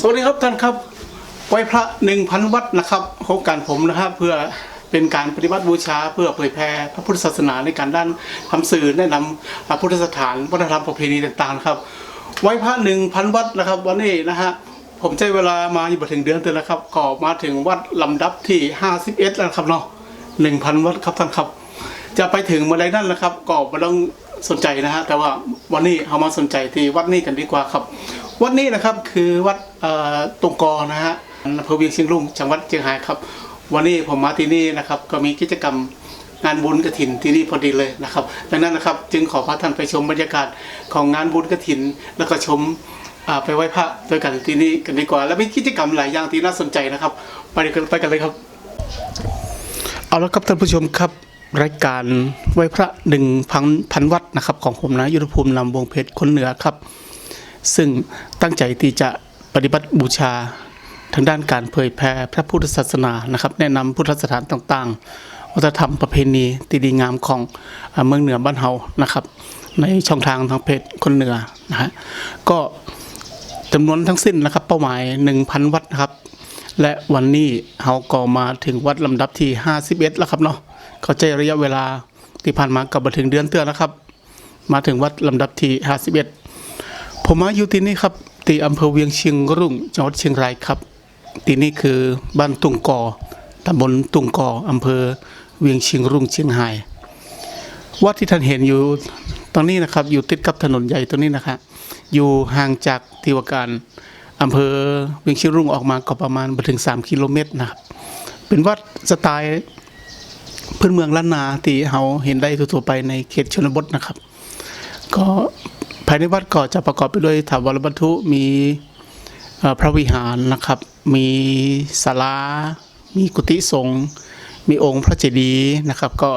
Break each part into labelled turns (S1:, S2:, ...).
S1: สวัสดีครับท่านครับไหว้พระหนึ่งพันวัดนะครับโครงการผมนะครับเพื่อเป็นการปฏิบัติบูชาเพื่อเผยแพร่พระพุทธศาสนาในการด้านทำสื่อแนะนำพระพุทธสถานวัฒนธรรมประเพณีต่างๆครับไหว้พระหนึ่งพันวัดนะครับวันนี้นะฮะผมใช้เวลามาอยู่มาถึงเดือนเต็มแล้วครับก็มาถึงวัดลำดับที่ 51 แล้วครับเนาะหนึ่งพันวัดครับท่านครับ จะไปถึงเมื่อไรนั่นแหละครับก็ไม่ต้องสนใจนะฮะแต่ว่าวันนี้เรามาสนใจที่วัดนี้กันดีกว่าครับ วัดนี้นะครับคือวัดตรงกอนะฮะอำเภอเวียงเชียงรุงจังหวัดเชียงรายครับ วันนี้ผมมาที่นี่นะครับก็มีกิจกรรมงานบุญกระถินที่นี่พอดีเลยนะครับ ดังนั้นนะครับจึงขอพาท่านไปชมบรรยากาศของงานบุญกระถิน แล้วก็ชมไปไหว้พระด้วยกันที่นี่กันดีกว่า แล้วมีกิจกรรมหลายอย่างที่น่าสนใจนะครับ ไปกันไปกันเลยครับ เอาละครับท่านผู้ชมครับรายการไหว้พระหนึ่งพันพันวัดนะครับ ของผมนะยุทธภูมินำวงเพชรคนเหนือครับ ซึ่งตั้งใจที่จะปฏิบัติบูชาทางด้านการเผยแพร่พระพุทธศาสนานะครับ แนะนำพุทธสถานต่างๆ วัฒนธรรมประเพณีที่ดีงามของเมืองเหนือบ้านเฮานะครับ ในช่องทางทางเพจคนเหนือนะฮะก็จำนวนทั้งสิ้นนะครับ เป้าหมาย 1,000 วัดนะครับ และวันนี้เราก็มาถึงวัดลำดับที่ 51 แล้วครับเนาะเขาใจระยะเวลาที่ผ่านมากับมาถึงเดือนเตือนแล้วครับ มาถึงวัดลำดับที่ 51 ผมมาอยู่ที่นี่ครับที่อำเภอเวียงเชียงรุ่งจังหวัดเชียงรายครับ ที่นี่คือบ้านตุงกอตำบลตุงกออำเภอเวียงเชียงรุ่งเชียงรายวัดที่ท่านเห็นอยู่ตรงนี้นะครับ อยู่ติดกับถนนใหญ่ตรงนี้นะครับอยู่ห่างจากที่ว่าการอำเภอเวียงเชียงรุ่งออกมาก็ประมาณบ่ถึง 3 กิโลเมตรนะครับเป็นวัดสไตล์พื้นเมืองล้านนาที่เราเห็นได้ทั่วไปในเขตชนบทนะครับ ก็ ภายในวัดก็จะประกอบไปด้วยถาวรวัตถุมีพระวิหารนะครับ มีศาลา มีกุฏิสงฆ์ มีองค์พระเจดีย์นะครับ ก็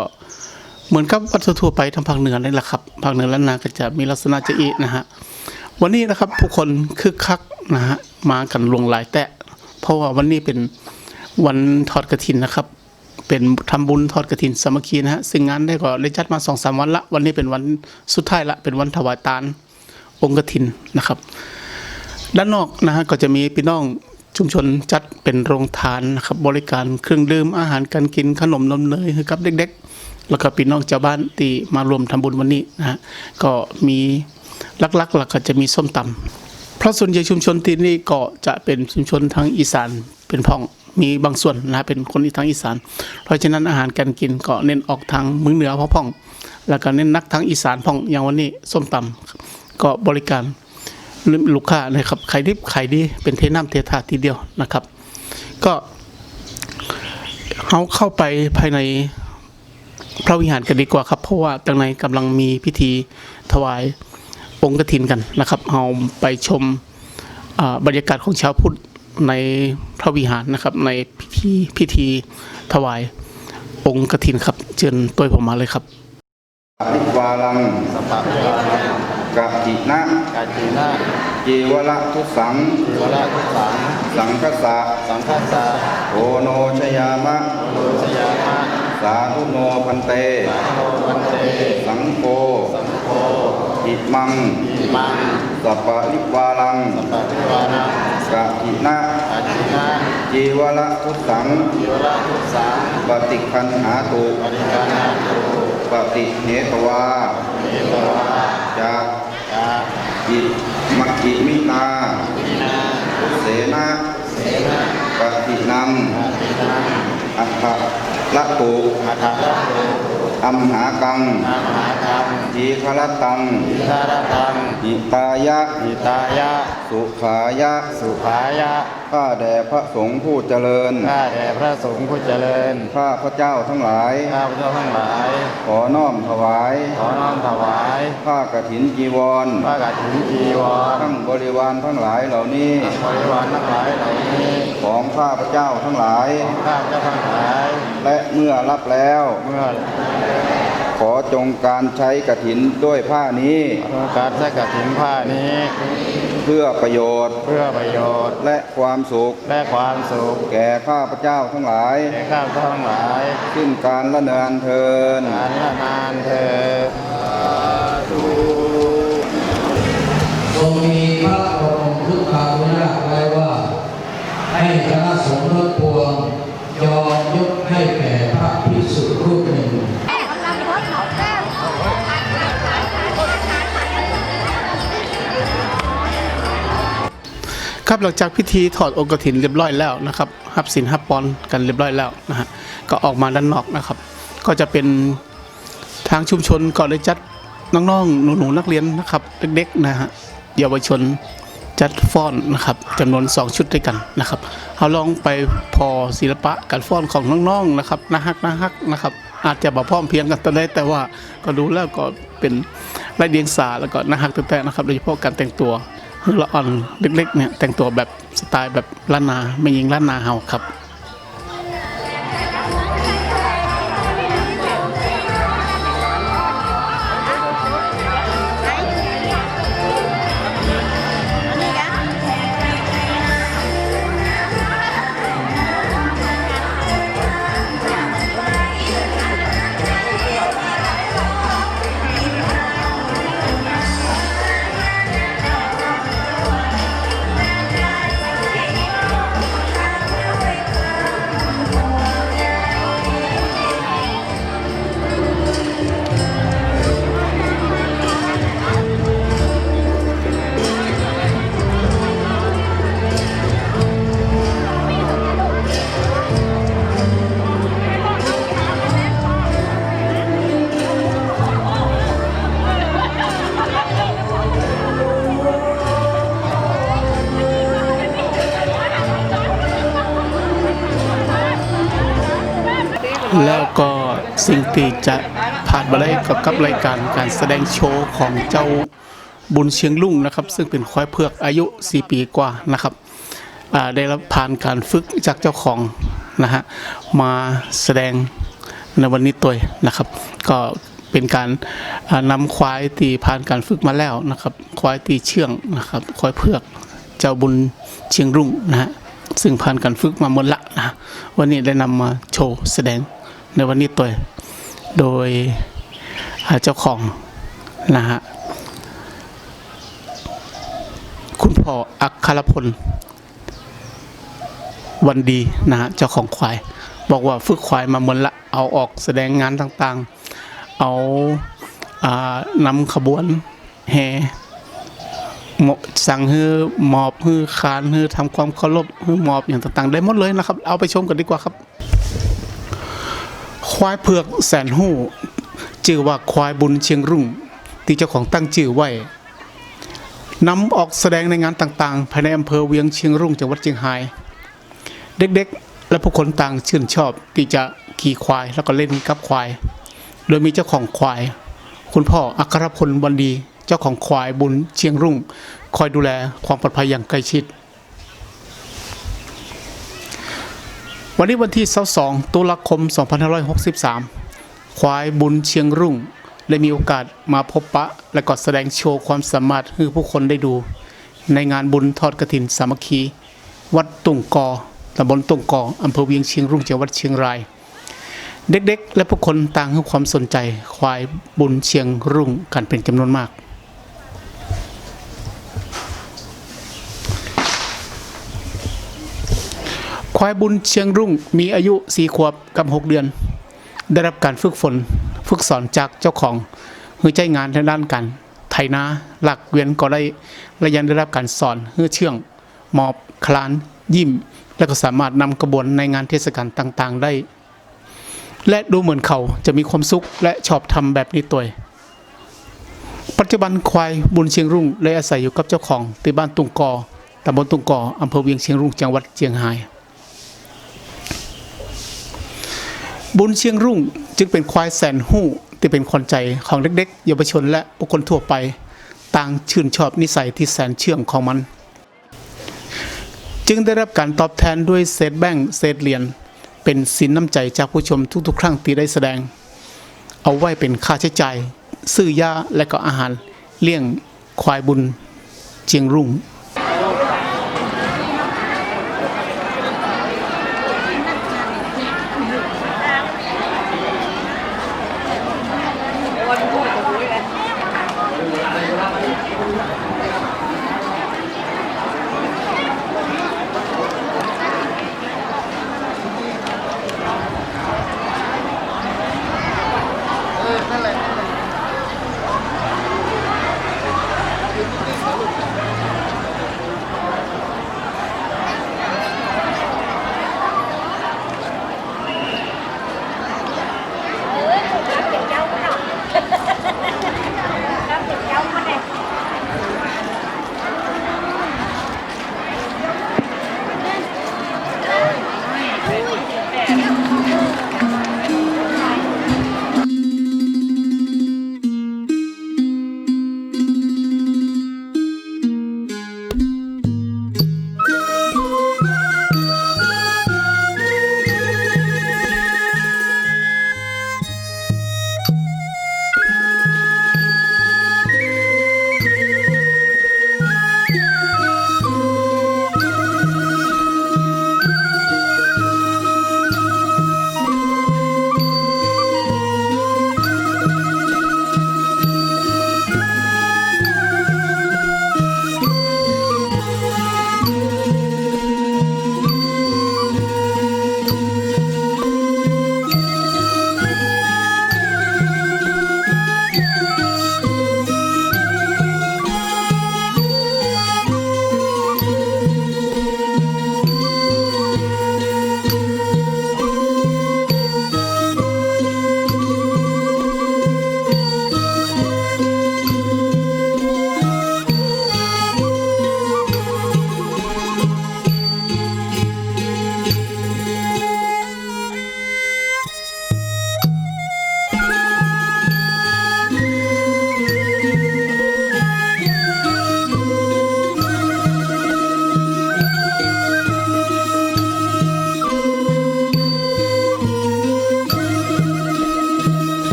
S1: เหมือนกับวัดทั่วไปทางภาคเหนือนี่แหละครับภาคเหนือล้านนาก็จะมีลักษณะจะอีนะฮะวันนี้นะครับผู้คนคึกคักนะฮะมากันลวงหลายแตะเพราะว่าวันนี้เป็นวันทอดกระถินนะครับ เป็นทำบุญทอดกระถินสามัคคีนะฮะซึ่งงานได้ก็ได้จัดมาสองสามวันละวันนี้เป็นวันสุดท้ายละเป็นวันถวายตาลองค์กระถินนะครับ ด้านนอกนะฮะก็จะมีพี่น้องชุมชนจัดเป็นโรงทานนะครับบริการเครื่องดื่มอาหารการกินขนมนมเนยให้กับเด็กๆ แล้วก็พี่น้องชาวบ้านที่มารวมทำบุญวันนี้นะฮะก็มีลักๆหลักก็จะมีส้มตำ เพราะส่วนใหญ่ชุมชนที่นี่ก็จะเป็นชุมชนทางอีสานเป็นพ่องมีบางส่วนนะเป็นคนทางอีสาน เพราะฉะนั้นอาหารการกินก็เน้นออกทางมือเหนือพ่อพ่อง แล้วก็เน้นนักทางอีสานพ่องอย่างวันนี้ส้มตำก็บริการลูกค้านะครับขายดิบขายดีเป็นเทน้ำเททาทีเดียวนะครับ ก็เขาเข้าไปภายในพระวิหารกันดีกว่าครับ เพราะว่าตรงในกำลังมีพิธีถวาย องค์กฐินกันนะครับเอาไปชมอ่าบรรยากาศของชาวพุทธในพระวิหารนะครับ ในพิธีพิธีถวายองค์กฐินครับ เชิญตัวผมมาเลยครับ
S2: นิวาลัง
S3: สปะวานัง
S2: กะจินะ
S3: กาจีนา
S2: เจวละทุสัง
S3: วราทุสัง
S2: สังคสะ
S3: สังฆาสา
S2: โอโนชยามะ
S3: โลชยามะ
S2: สาธุโนพันเต
S3: สาโนวันเต
S2: สังโฆ
S3: สังโฆ
S2: อิมัง
S3: อิมัง
S2: สัปปะริวาลัง
S3: สปะวานัง
S2: กะจินะ
S3: กาจีนา
S2: เจวละทุสัง
S3: วราทุสัง
S2: ปฏิคันหาตุ
S3: ปริการนาตุ
S2: ปฏิเหตวา
S3: เมตวา
S2: จาก
S3: จา
S2: จิมักกิมิตา
S3: ปินา
S2: เสนา
S3: เสนา
S2: ปฏินัง
S3: อาปินัง
S2: อัฏฐละตุ
S3: อัฏฐะละโต
S2: อัมหากัง
S3: นามหากัง
S2: จีคลตัง
S3: อิทารตัง
S2: หิตายะ
S3: อิตายะ
S2: สุขายะ
S3: สุภายะ
S2: ข้าแด่พระสงฆ์ผู้เจริญ
S3: ข้าแด่พระสงฆ์ผู้เจริญ
S2: ข้าพระเจ้าทั้งหลาย
S3: ข้าพเจ้าทั้งหลาย
S2: ขอน้อมถวาย
S3: ขอน้อมถวาย
S2: ผ้ากฐินจีวร
S3: พระกฐินจีวร
S2: ทั้งบริวารทั้งหลายเหล่านี้
S3: บริวารทั้งหลายเหล่านี้
S2: ของข้าพระเจ้าทั้งหลาย
S3: ของข้าพเจ้าทั้งหลาย
S2: และเมื่อรับแล้ว
S3: เมื่อ
S2: ขอจงการใช้กฐินด้วยผ้านี้
S3: โอกาสใช้กฐินผ้านี้
S2: เพื่อประโยชน์
S3: เพื่อประโยชน์
S2: และความสุข
S3: และความสุข
S2: แก่ข้าพระเจ้าทั้งหลาย
S3: แก่ข้าพเจ้าทั้งหลาย
S2: ขึ้นการละเนินเทิน
S3: นานละนานเถิด
S4: ทรงมีพระบรมพุทธา
S1: ครับหลังจากพิธีถอดองค์กฐินเรียบร้อยแล้วนะครับหับสินหับปอนกันเรียบร้อยแล้วนะฮะก็ออกมาด้านนอกนะครับ ก็จะเป็นทางชุมชนก็ได้จัดน้องๆหนูๆนักเรียนนะครับเด็กๆนะฮะเยาวชนจัดฟ้อนนะครับจำนวน 2 ชุดด้วยกันนะครับเอาลองไปพอศิลปะการฟ้อนของน้องๆนะครับนาฮักนาฮักนะครับอาจจะบ่พร้อมเพียงกันตอนได้แต่ว่าก็ดูแล้วก็เป็นไรเดียงสาแล้วก็นาฮักแต่ๆนะครับโดยเฉพาะการแต่งตัว ละอ่อนเล็กๆเนี่ยแต่งตัวแบบสไตล์แบบล้านนาไม่ยิงล้านนาเฮาครับ แล้วก็สิ่งที่จะผ่านมาได้กับกับรายการการแสดงโชว์ของเจ้าบุญเชียงลุ่งนะครับ ซึ่งเป็นควายเผือกอายุ 4 ปีกว่านะครับได้รับผ่านการฝึกจากเจ้าของนะฮะมาแสดงในวันนี้ตัวนะครับ ก็เป็นการอ่านำควายตีผ่านการฝึกมาแล้วนะครับ ควายตีเชื่องนะครับควายเผือกเจ้าบุญเชียงรุ่งนะฮะซึ่งผ่านการฝึกมาหมดละนะวันนี้ได้นำมาโชว์แสดง ในวันนี้ตัวโดยเจ้าของนะฮะคุณพ่ออัครพล วันดีนะฮะเจ้าของควาย บอกว่าฝึกควายมาหมดละเอาออกแสดงงานต่างๆ เอาอานำขบวนแห่สั่งให้หมอบให้คานให้ทำความเคารพให้หมอบอย่างต่างๆ ได้หมดเลยนะครับ เอาไปชมกันดีกว่าครับ ควายเผือกแสนหู้ชื่อว่าควายบุญเชียงรุ่ง ที่เจ้าของตั้งชื่อไว้นำออกแสดงในงานต่างๆ ภายในอำเภอเวียงเชียงรุ่งจังหวัดเชียงราย เด็กๆ และผู้คนต่างชื่นชอบที่จะขี่ควายแล้วก็เล่นกับควาย โดยมีเจ้าของควาย คุณพ่ออัครพลวันดี เจ้าของควายบุญเชียงรุ่ง คอยดูแลความปลอดภัยอย่างใกล้ชิด วันนี้วันที่22ตุลาคม 2563 ควายบุญเชียงรุ่ง ได้มีโอกาสมาพบปะ และก็แสดงโชว์ความสามารถให้ผู้คนได้ดู ในงานบุญทอดกฐินสามัคคี วัดตุงกอตำบลตุงกออำเภอเวียงเชียงรุ่งจังหวัดเชียงราย เด็กๆ และผู้คนต่างให้ความสนใจควายบุญเชียงรุ่งกันเป็นจำนวนมาก ควายบุญเชียงรุ่งมีอายุสี่ขวบกับหกเดือน ได้รับการฝึกฝนฝึกสอนจากเจ้าของเพื่อใจงานทางด้านการไถนาหลักเวียนก็ได้และยังได้รับการสอนเพื่อเชื่องหมอบคลาน ยิ้ม และก็สามารถนำกระบวนในงานเทศกาลต่างๆ ได้ และดูเหมือนเขาจะมีความสุขและชอบทำแบบนี้ตัวปัจจุบันควายบุญเชียงรุ่งได้อาศัยอยู่กับเจ้าของที่บ้านตุงกอตำบลตุงกออำเภอเวียงเชียงรุ่งจังหวัดเชียงราย บุญเชียงรุ่งจึงเป็นควายแสนหู้ที่เป็นขวัญใจของเด็กๆเยาวชนและบุคคลทั่วไป ต่างชื่นชอบนิสัยที่แสนเชื่องของมัน จึงได้รับการตอบแทนด้วยเศษแบ่งเศษเหรียญเป็นสินน้ำใจจากผู้ชมทุกๆ ครั้งที่ได้แสดง เอาไว้เป็นค่าใช้จ่ายซื้อยาและก็อาหารเลี้ยงควายบุญเชียงรุ่ง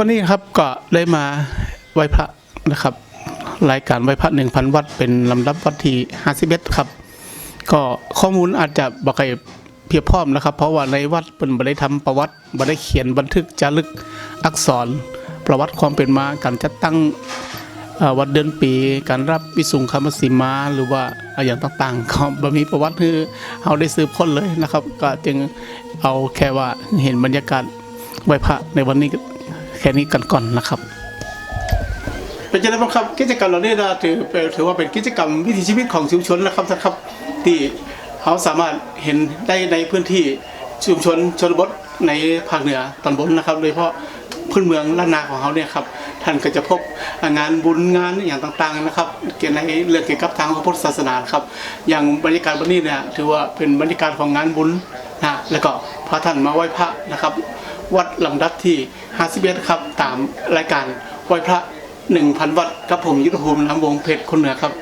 S1: วันนี้ครับก็ได้มาไหว้พระนะครับ รายการไหว้พระหนึ่งพันวัดเป็นลำดับวัดที่ห้าสิบเอ็ดครับ ก็ข้อมูลอาจจะบอกไกเพียบพร้อมนะครับ เพราะว่าในวัดเป็นบ่ไดทำประวัติบ่ได้เขียนบันทึกจารึกอักษร ประวัติความเป็นมาการจัดตั้งวัดเดือนปีการรับวิสุงคมสีมาหรือว่าอะไรอย่างต่างๆก็บมีประวัติคือเราได้สืบค้นเลยนะครับ ก็จึงเอาแค่ว่าเห็นบรรยากาศไหว้พระในวันนี้ แค่นี้กันก่อนนะครับเป็นยังไงบ้างครับกิจกรรมเหล่านี้นะถือถือว่าเป็นกิจกรรมวิถีชีวิตของชุมชนนะครับท่านครับ ที่เขาสามารถเห็นได้ในพื้นที่ชุมชนชนบทในภาคเหนือตอนบนนะครับโดยเฉพาะพื้นเมืองล้านนาของเขาเนี่ยครับท่านก็จะพบงานบุญงานอย่างต่างๆนะครับเกี่ยวในเรื่องเกี่ยวกับทางพระพุทธศาสนาครับ อย่างบรรยากาศวันนี้เนี่ยถือว่าเป็นบรรยากาศของงานบุญนะแล้วก็พระท่านมาไหว้พระนะครับ วัดลำดับที่ 51ครับ ตามรายการไหวพระ1,000วัตต์ครับผมยุทธภูมิน้ำวงเพชรคนเหนือครับ